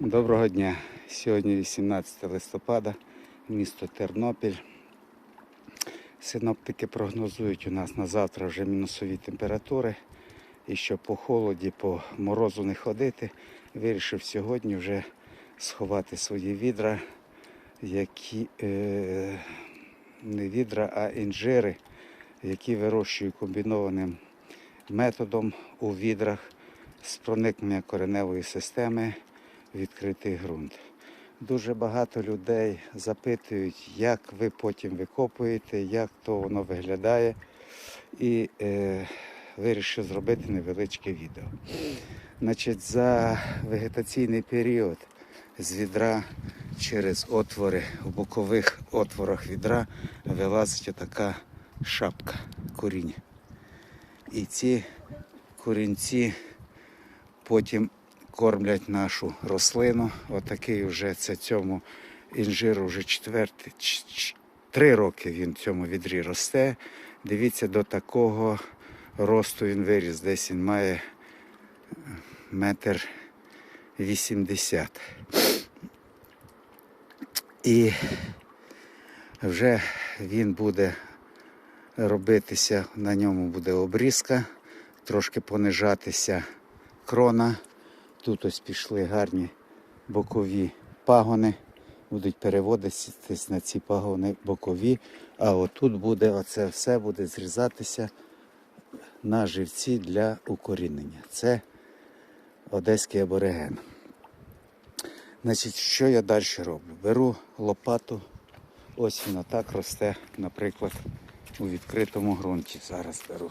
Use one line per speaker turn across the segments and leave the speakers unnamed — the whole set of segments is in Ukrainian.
Доброго дня. Сьогодні 18 листопада, місто Тернопіль. Синоптики прогнозують у нас на завтра вже мінусові температури. І щоб по холоді, по морозу не ходити, вирішив сьогодні вже сховати свої відра, які е, не відра, а інжири, які вирощую комбінованим методом у відрах з проникнення кореневої системи відкритий ґрунт. Дуже багато людей запитують, як ви потім викопуєте, як то воно виглядає. І е, вирішив зробити невеличке відео. Значить, за вегетаційний період з відра через отвори в бокових отворах відра вилазить така шапка коріння. І ці корінці потім кормлять нашу рослину. Отакий вже це цьому інжиру вже четвертий, три роки він в цьому відрі росте. Дивіться, до такого росту він виріс. Десь він має е, метр вісімдесят. І вже він буде робитися, на ньому буде обрізка, трошки понижатися крона. Тут ось пішли гарні бокові пагони, будуть переводитись на ці пагони бокові, а отут буде оце все буде зрізатися на живці для укорінення. Це одеський абориген. Значить, що я далі роблю? Беру лопату, ось вона так росте, наприклад, у відкритому ґрунті. Зараз беру,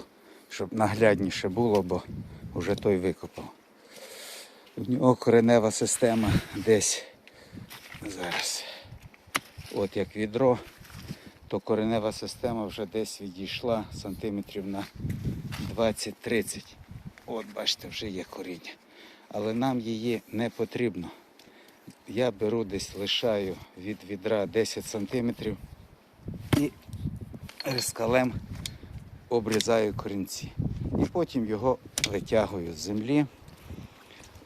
щоб наглядніше було, бо вже той викопав. У нього коренева система десь зараз. От як відро, то коренева система вже десь відійшла сантиметрів на 20-30. От бачите, вже є коріння. Але нам її не потрібно. Я беру десь лишаю від відра 10 сантиметрів і рискалем обрізаю корінці. І потім його витягую з землі.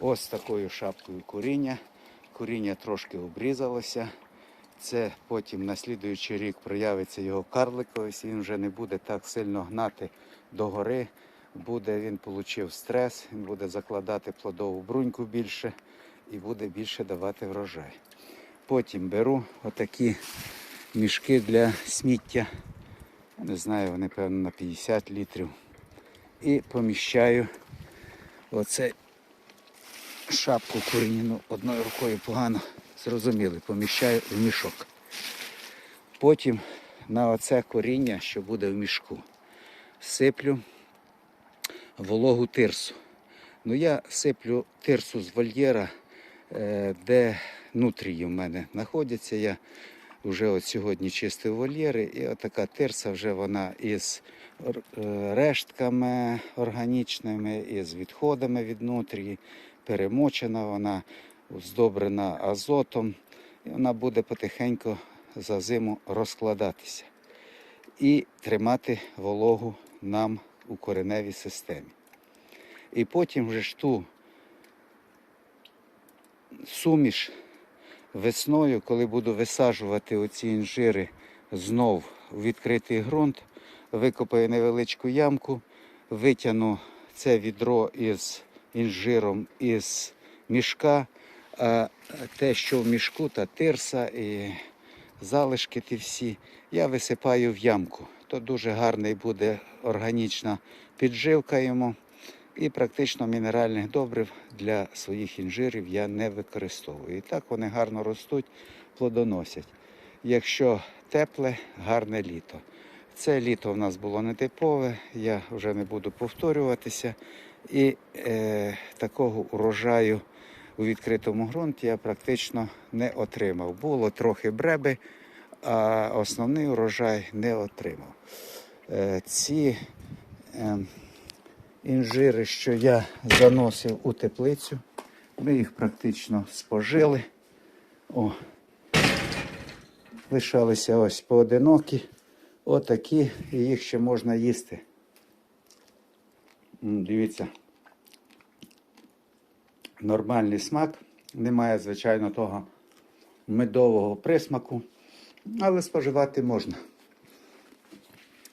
Ось такою шапкою коріння. Коріння трошки обрізалося. Це потім на слідуючий рік проявиться його карликовість, він вже не буде так сильно гнати догори. Буде він отримав стрес, він буде закладати плодову бруньку більше і буде більше давати врожай. Потім беру отакі мішки для сміття. Не знаю, вони певно на 50 літрів. І поміщаю оцей шапку корінну одною рукою погано зрозуміли, поміщаю в мішок. Потім на оце коріння, що буде в мішку, сиплю вологу тирсу. Ну я сиплю тирсу з вольєра, е, де нутрії в мене знаходяться. Я вже от сьогодні чистив вольєри, і отака тирса вже вона із е, рештками органічними, із відходами від нутрії, перемочена, вона здобрена азотом, і вона буде потихеньку за зиму розкладатися і тримати вологу нам у кореневій системі. І потім вже ж ту суміш весною, коли буду висаджувати оці інжири знов у відкритий ґрунт, викопаю невеличку ямку, витягну це відро із інжиром із мішка, а те, що в мішку, та тирса і залишки ті всі, я висипаю в ямку. То дуже гарний буде органічна підживка йому. І практично мінеральних добрив для своїх інжирів я не використовую. І так вони гарно ростуть, плодоносять. Якщо тепле, гарне літо. Це літо в нас було нетипове, я вже не буду повторюватися. І е, такого урожаю у відкритому ґрунті я практично не отримав. Було трохи бреби, а основний урожай не отримав. Е, ці е, інжири, що я заносив у теплицю, ми їх практично спожили. О, лишалися ось поодинокі, отакі, і їх ще можна їсти. Дивіться, нормальний смак. Немає, звичайно, того медового присмаку, але споживати можна.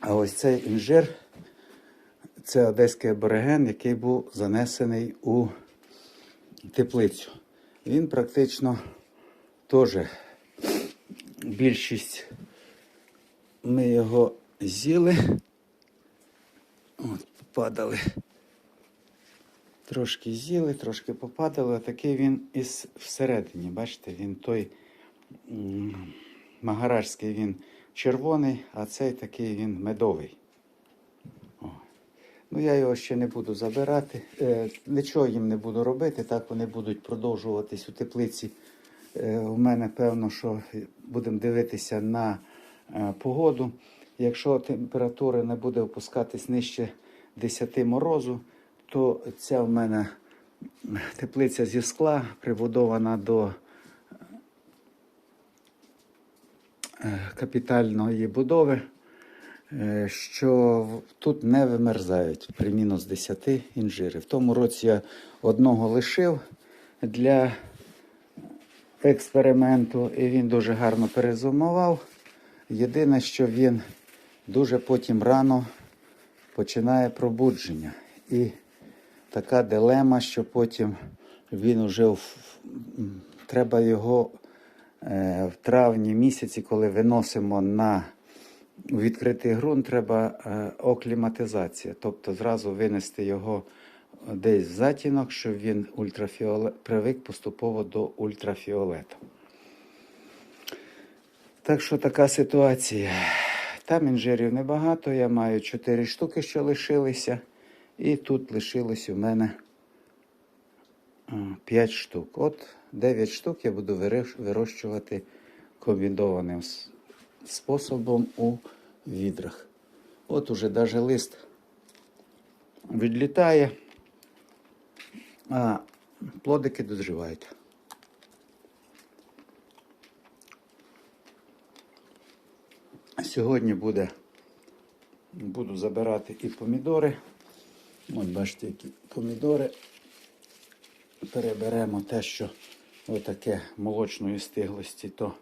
А ось цей інжир це одеський абориген, який був занесений у теплицю. Він практично теж більшість ми його з'їли. Попадали. Трошки з'їли, трошки попадали. Такий він із всередині. Бачите, він той магаражський він червоний, а цей такий він медовий. О. Ну, я його ще не буду забирати. Е, нічого їм не буду робити. Так вони будуть продовжуватись у теплиці. Е, у мене певно, що будемо дивитися на е, погоду. Якщо температура не буде опускатись нижче 10 морозу, то ця в мене теплиця зі скла прибудована до е, капітальної будови, е, що тут не вимерзають при мінус 10 інжири. В тому році я одного лишив для експерименту, і він дуже гарно перезимував. Єдине, що він дуже потім рано починає пробудження. І така дилема, що потім він вже в... треба його е, в травні місяці, коли виносимо на відкритий ґрунт, треба е, окліматизація. Тобто зразу винести його десь в затінок, щоб він ультрафіолет... привик поступово до ультрафіолету. Так що така ситуація. Там інжирів небагато, я маю 4 штуки, що лишилися. І тут лишилось у мене 5 штук. От 9 штук я буду вирощувати комбінованим способом у відрах. От уже навіть лист відлітає, а плодики дозрівають. Сьогодні буде, буду забирати і помідори. От бачите, які помідори. Переберемо те, що отаке молочної стиглості, то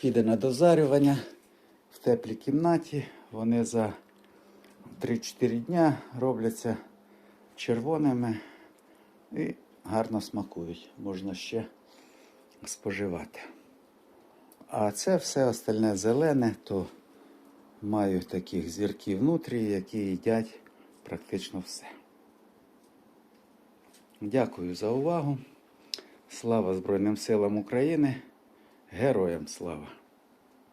піде на дозарювання в теплій кімнаті. Вони за 3-4 дня робляться червоними і гарно смакують. Можна ще споживати. А це все остальне зелене, то маю таких зірків внутрі, які їдять практично все. Дякую за увагу. Слава Збройним силам України. Героям слава!